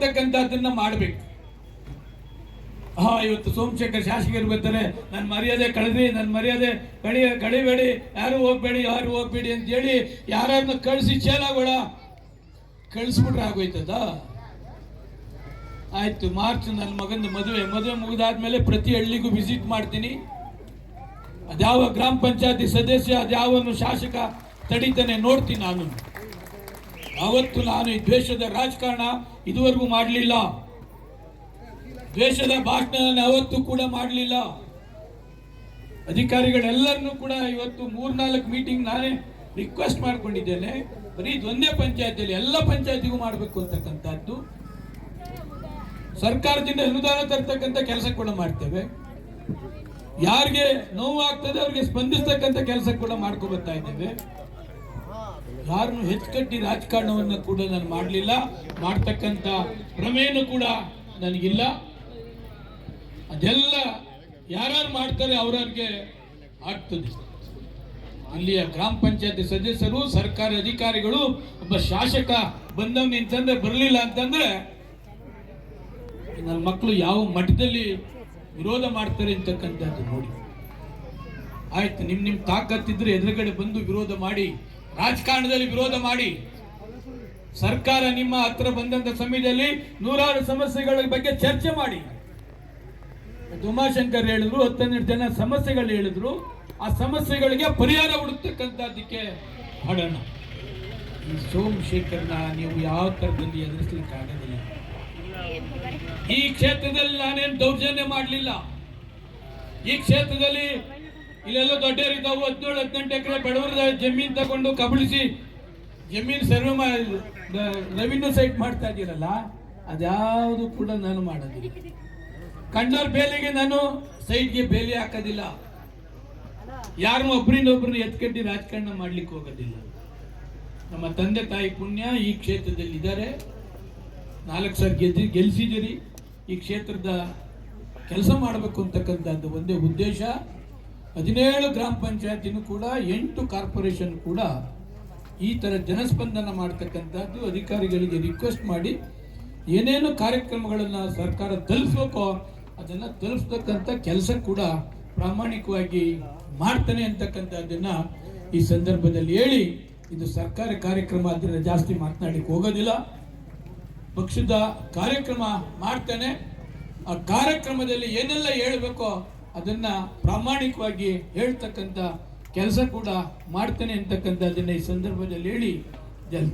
ಅಂತಕ್ಕಂಥದ್ದನ್ನ ಮಾಡ್ಬೇಕು. ಹಾ, ಇವತ್ತು ಸೋಮಶೇಖರ್ ಶಾಸಕರು ಬರ್ತಾರೆ. ನನ್ನ ಮರ್ಯಾದೆ ಕಳೆದ್ರಿ ನನ್ನ ಮರ್ಯಾದೆ ಕಳಿ, ಕಳಿಬೇಡಿ. ಯಾರು ಹೋಗ್ಬೇಡಿ ಯಾರು ಹೋಗ್ಬೇಡಿ ಅಂತ ಹೇಳಿ ಯಾರನ್ನ ಕಳಿಸಿ ಚೇಲಾಗೋಳ ಕಳಿಸ್ಬಿಟ್ರೆ ಆಗೋಯ್ತದ? ಆಯ್ತು, ಮಾರ್ಚ್ ನನ್ನ ಮಗನ ಮದುವೆ. ಮದುವೆ ಮುಗಿದಾದ್ಮೇಲೆ ಪ್ರತಿ ಹಳ್ಳಿಗೂ ವಿಸಿಟ್ ಮಾಡ್ತೀನಿ. ಅದ್ಯಾವ ಗ್ರಾಮ ಪಂಚಾಯತಿ ಸದಸ್ಯ, ಅದ್ಯಾವನು ಶಾಸಕ, ತಡಿತಾನೆ ನೋಡ್ತೀನಿ ನಾನು. ಅವತ್ತು ನಾನು ಈ ದ್ವೇಷದ ರಾಜಕಾರಣ ಇದುವರೆಗೂ ಮಾಡಲಿಲ್ಲ. ದ್ವೇಷದ ಭಾಷಣ ಯಾವತ್ತು ಯಾವತ್ತೂ ಕೂಡ ಮಾಡಲಿಲ್ಲ. ಅಧಿಕಾರಿಗಳೆಲ್ಲರನ್ನೂ ಕೂಡ ಇವತ್ತು ಮೂರ್ನಾಲ್ಕು ಮೀಟಿಂಗ್ ನಾನೇ ರಿಕ್ವೆಸ್ಟ್ ಮಾಡಿಕೊಂಡಿದ್ದೇನೆ. ಬರೀ ಒಂದೇ ಪಂಚಾಯತಿಯಲ್ಲಿ ಎಲ್ಲ ಪಂಚಾಯತಿಗೂ ಮಾಡಬೇಕು ಅಂತಕ್ಕಂಥದ್ದು. ಸರ್ಕಾರದಿಂದ ಅನುದಾನ ತರ್ತಕ್ಕಂಥ ಕೆಲಸ ಕೂಡ ಮಾಡ್ತೇವೆ. ಯಾರಿಗೆ ನೋವು ಆಗ್ತದೆ ಅವ್ರಿಗೆ ಸ್ಪಂದಿಸ್ತಕ್ಕಂಥ ಕೆಲಸ ಕೂಡ ಮಾಡ್ಕೊ ಬರ್ತಾ ಇದ್ದೇವೆ. ಯಾರನ್ನು ಹೆಚ್ಚುಕಟ್ಟಿ ರಾಜಕಾರಣವನ್ನು ಕೂಡ ನಾನು ಮಾಡಲಿಲ್ಲ. ಮಾಡ್ತಕ್ಕಂಥ ಭ್ರಮೆಯನ್ನು ಕೂಡ ನನಗಿಲ್ಲ. ಅದೆಲ್ಲ ಯಾರು ಮಾಡ್ತಾರೆ ಅವ್ರವ್ರಿಗೆ ಆಗ್ತದೆ. ಅಲ್ಲಿಯ ಗ್ರಾಮ ಪಂಚಾಯತಿ ಸದಸ್ಯರು, ಸರ್ಕಾರಿ ಅಧಿಕಾರಿಗಳು, ಒಬ್ಬ ಶಾಸಕ ಬಂದವನು ಅಂತಂದ್ರೆ ಬರಲಿಲ್ಲ ಅಂತಂದ್ರೆ ನನ್ನ ಮಕ್ಕಳು ಯಾವ ಮಠದಲ್ಲಿ ವಿರೋಧ ಮಾಡ್ತಾರೆ ಅಂತಕ್ಕಂಥದ್ದು ನೋಡಿ. ಆಯ್ತು, ನಿಮ್ ನಿಮ್ ತಾಕತ್ತಿದ್ರೆ ಎದುರುಗಡೆ ಬಂದು ವಿರೋಧ ಮಾಡಿ. ರಾಜಕಾರಣದಲ್ಲಿ ವಿರೋಧ ಮಾಡಿ ಸರ್ಕಾರ ನಿಮ್ಮ ಹತ್ರ ಬಂದಂತ ಸಮಯದಲ್ಲಿ ನೂರಾರು ಸಮಸ್ಯೆಗಳ ಬಗ್ಗೆ ಚರ್ಚೆ ಮಾಡಿ. ಉಮಾಶಂಕರ್ ಹೇಳಿದ್ರು ಹತ್ತನ್ನೆರಡು ಜನ ಸಮಸ್ಯೆಗಳು ಹೇಳಿದ್ರು. ಆ ಸಮಸ್ಯೆಗಳಿಗೆ ಪರಿಹಾರ ಹುಡುಕ್ತಕ್ಕಂಥದ್ದಕ್ಕೆ ಮಾಡೋಣ. ಈ ಸೋಮಶೇಖರ್ನ ನೀವು ಯಾವ ಥರದಲ್ಲಿ ಎದುರಿಸ್ಲಿಕ್ಕೆ ಆಗೋದಿಲ್ಲ. ಈ ಕ್ಷೇತ್ರದಲ್ಲಿ ನಾನೇನು ದೌರ್ಜನ್ಯ ಮಾಡಲಿಲ್ಲ. ಈ ಕ್ಷೇತ್ರದಲ್ಲಿ ಇಲ್ಲೆಲ್ಲ ದೊಡ್ಡವರಿದ್ದಾವು ಹದಿನೇಳು, ಹದಿನೆಂಟು ಎಕರೆ ಬಡವರ ಜಮೀನು ತಗೊಂಡು ಕಬಳಿಸಿ ಜಮೀನು ಸರ್ವೆ ರೆವಿನ್ಯೂ ಸೈಟ್ ಮಾಡ್ತಾ ಇದ್ದೀರಲ್ಲ, ಅದ್ಯಾವುದು ಕೂಡ ನಾನು ಮಾಡೋದಿಲ್ಲ. ಕಣ್ಣವ್ರ ಬೇಲಿಗೆ ನಾನು ಸೈಡ್ಗೆ ಬೇಲಿ ಹಾಕೋದಿಲ್ಲ. ಯಾರನ್ನೂ ಒಬ್ಬರಿಂದ ಒಬ್ಬರನ್ನ ಎತ್ಕಂಡು ರಾಜಕಾರಣ ಮಾಡ್ಲಿಕ್ಕೆ ಹೋಗೋದಿಲ್ಲ. ನಮ್ಮ ತಂದೆ ತಾಯಿ ಪುಣ್ಯ ಈ ಕ್ಷೇತ್ರದಲ್ಲಿ ಇದ್ದಾರೆ. ನಾಲ್ಕು ಸಾರಿ ಗೆದ್ದು ಗೆಲ್ಸಿದ್ದೀರಿ. ಈ ಕ್ಷೇತ್ರದ ಕೆಲಸ ಮಾಡಬೇಕು ಅಂತಕ್ಕಂಥದ್ದು ಒಂದೇ ಉದ್ದೇಶ. ಹದಿನೇಳು ಗ್ರಾಮ ಪಂಚಾಯತಿನೂ ಕೂಡ ಎಂಟು ಕಾರ್ಪೊರೇಷನ್ ಕೂಡ ಈ ಥರ ಜನಸ್ಪಂದನ ಮಾಡ್ತಕ್ಕಂಥದ್ದು ಅಧಿಕಾರಿಗಳಿಗೆ ರಿಕ್ವೆಸ್ಟ್ ಮಾಡಿ ಏನೇನು ಕಾರ್ಯಕ್ರಮಗಳನ್ನು ಸರ್ಕಾರ ತಲುಪಿಸ್ಬೇಕೋ ಅದನ್ನು ತಲುಪಿಸ್ತಕ್ಕಂಥ ಕೆಲಸ ಕೂಡ ಪ್ರಾಮಾಣಿಕವಾಗಿ ಮಾಡ್ತಾನೆ ಅಂತಕ್ಕಂಥದ್ದನ್ನು ಈ ಸಂದರ್ಭದಲ್ಲಿ ಹೇಳಿ ಇದು ಸರ್ಕಾರಿ ಕಾರ್ಯಕ್ರಮ ಅದರ ಜಾಸ್ತಿ ಮಾತನಾಡಲಿಕ್ಕೆ ಹೋಗೋದಿಲ್ಲ. ಪಕ್ಷದ ಕಾರ್ಯಕ್ರಮ ಮಾಡ್ತಾನೆ. ಆ ಕಾರ್ಯಕ್ರಮದಲ್ಲಿ ಏನೆಲ್ಲ ಹೇಳಬೇಕೋ ಅದನ್ನ ಪ್ರಾಮಾಣಿಕವಾಗಿ ಹೇಳ್ತಕ್ಕಂಥ ಕೆಲಸ ಕೂಡ ಮಾಡ್ತೇನೆ ಅಂತಕ್ಕಂಥದ್ದನ್ನ ಈ ಸಂದರ್ಭದಲ್ಲಿ ಹೇಳಿ ಜಲ್